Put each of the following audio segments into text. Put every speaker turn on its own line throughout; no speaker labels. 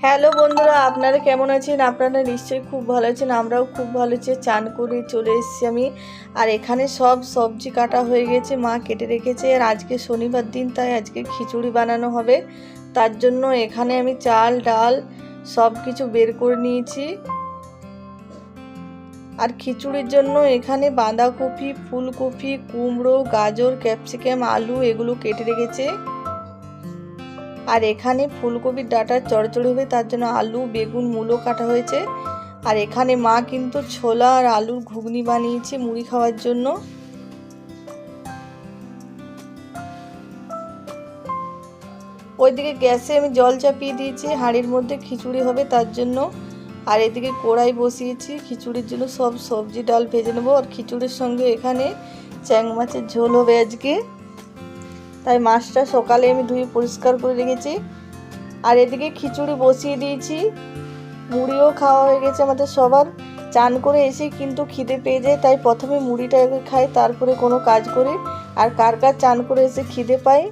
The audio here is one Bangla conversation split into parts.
হ্যালো বন্ধুরা, আপনারা কেমন আছেন? আপনারা নিশ্চয়ই খুব ভালো আছেন, আমরাও খুব ভালো আছি। চান করে চলে এসেছি আমি। আর এখানে সব সবজি কাটা হয়ে গেছে, মা কেটে রেখেছে। আর আজকে শনিবার দিন, তাই আজকে খিচুড়ি বানানো হবে। তার জন্য এখানে আমি চাল, ডাল সব কিছু বের করে নিয়েছি। আর খিচুড়ির জন্য এখানে বাঁধাকপি, ফুলকপি, কুমড়ো, গাজর, ক্যাপসিকাম, আলু এগুলো কেটে রেখেছে। আর এখানে ফুলকপির ডাটা চড়চড়ি হবে, তার জন্য আলু, বেগুন, মূলো কাটা হয়েছে। আর এখানে মা কিন্তু ছোলা আর আলুর ঘুগনি বানিয়েছে মুড়ি খাওয়ার জন্য। ওইদিকে গ্যাসে আমি জল চাপিয়ে দিয়েছি, হাঁড়ির মধ্যে খিচুড়ি হবে তার জন্য। আর এদিকে কড়াই বসিয়েছি, খিচুড়ির জন্য সব সবজি, ডাল ভেজে নেব। আর খিচুড়ির সঙ্গে এখানে চ্যাং মাছের ঝোল হবে আজকে। তাই মাছটা সকালে আমি ধুয়ে পরিষ্কার করে রেখেছি। আর এদিকে খিচুড়ি বসিয়ে দিয়েছি। মুড়িও খাওয়া হয়ে গেছে আমাদের সবার। চান করে এসে কিন্তু খিদে পেয়ে যায়, তাই প্রথমে মুড়িটা খাই, তারপরে কোনো কাজ করি। আর কার কার চান করে এসে খিদে পাই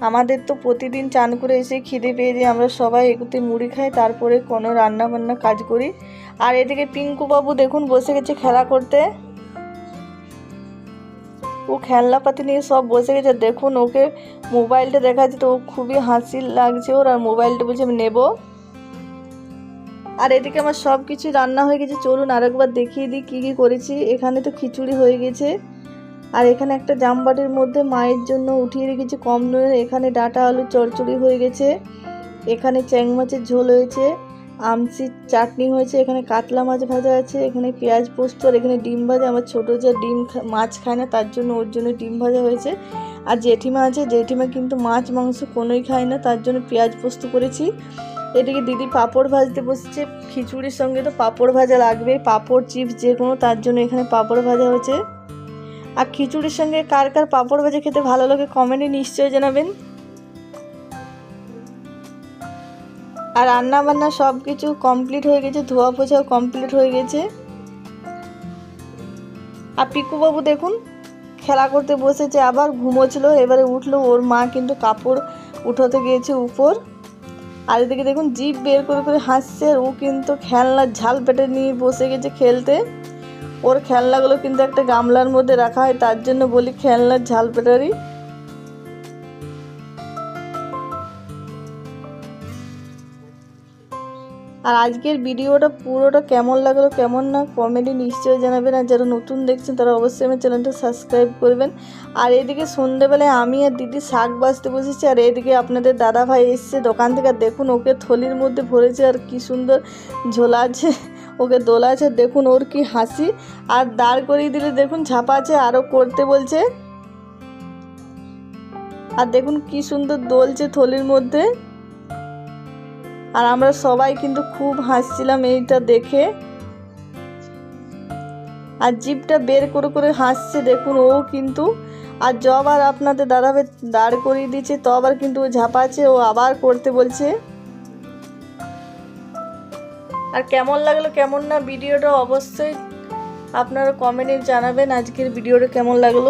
আমাদের তো প্রতিদিন চান করে এসে খিদে পেয়ে যায়, আমরা সবাই এগুতে মুড়ি খাই, তারপরে কোনো রান্না বান্না কাজ করি। আর এদিকে পিঙ্কু বাবু দেখুন বসে গেছে খেলা করতে। ও খেলনাপাতি নিয়ে সব বসে গেছে। দেখুন ওকে মোবাইলটা দেখাচ্ছে তো, খুবই হাসি লাগছে ওর, আর মোবাইলটা বলছে আমি নেব। আর এদিকে আমার সব কিছু রান্না হয়ে গেছে। চলুন আরেকবার দেখিয়ে দিই কী কী করেছি। এখানে তো খিচুড়ি হয়ে গেছে। আর এখানে একটা জামবাটির মধ্যে মায়ের জন্য উঠিয়ে রেখেছি কম নুনের এখানে ডাটা আলু চড়চড়ি হয়ে গেছে। এখানে চ্যাং মাছের ঝোল হয়েছে। আমসির চাটনি হয়েছে, এখানে কাতলা মাছ ভাজা আছে, এখানে পেঁয়াজ পোস্ত, আর এখানে ডিম ভাজা। আমার ছোটো যে ডিম মাছ খায় না, তার জন্য ওর জন্য ডিম ভাজা হয়েছে। আর জেঠিমা আছে, জেঠিমা কিন্তু মাছ মাংস কোনোই খায় না, তার জন্য পেঁয়াজ পোস্ত করেছি। এদিকে দিদি পাঁপড় ভাজতে বসছে, খিচুড়ির সঙ্গে তো পাঁপড় ভাজা লাগবে, পাঁপড়, চিপস যে কোনো, তার জন্য এখানে পাঁপড় ভাজা হয়েছে। আর খিচুড়ির সঙ্গে কার কার পাঁপড় ভাজা খেতে ভালো লাগে কমেন্টে নিশ্চয়ই জানাবেন। আর রান্না বান্না সব কিছু কমপ্লিট হয়ে গেছে ধোয়া পোছাও কমপ্লিট হয়ে গেছে। আর পিকুবাবু দেখুন, খেলা করতে বসেছে, আবার ঘুমোছিল এবারে উঠল, ওর মা কিন্তু কাপড় উঠোতে গিয়েছে উপর। আর এদিকে দেখুন, জিভ বের করে করে হাসছে ও কিন্তু খেলনার ঝাল পেটে নিয়ে বসে গেছে খেলতে। ওর খেলনাগুলো কিন্তু একটা গামলার মধ্যে রাখা হয়, তার জন্য বলি খেলনার ঝাল পেটারি। আর আজকের ভিডিওটা পুরোটা কেমন লাগল, কেমন না কমেডি নিশ্চয়ই জানাবেন আর যারা নতুন দেখছেন, তারা অবশ্যই আমার চ্যানেলটা সাবস্ক্রাইব করবেন। আর এদিকে সন্ধেবেলায় আমি আর দিদি শাক বাজতে বসেছি। আর এদিকে আপনাদের দাদা ভাই এসছে দোকান থেকে। আর দেখুন, ওকে থলির মধ্যে ভরেছে। আর কি সুন্দর ঝোলা আছে, ওকে দোলা আছে। দেখুন, ওর কি হাসি। আর দাঁড় করিয়ে দিলে দেখুন, ঝাপা আছে, আরও করতে বলছে। আর দেখুন, কি সুন্দর দোলছে থলির মধ্যে। আর আমরা সবাই কিন্তু খুব হাসছিলাম এইটা দেখে। আর জিপটা বের করে করে হাসছে, দেখুন ও কিন্তু। আর জব আর আপনাদের দাদাবে দাঁড় করিয়ে দিচ্ছে, তো আবার কিন্তু ও ঝাঁপাচ্ছে, ও আবার করতে বলছে। আর কেমন লাগল, কেমন না, ভিডিওটা অবশ্যই আপনারা কমেন্টে জানাবেন আজকের ভিডিওটা কেমন লাগল।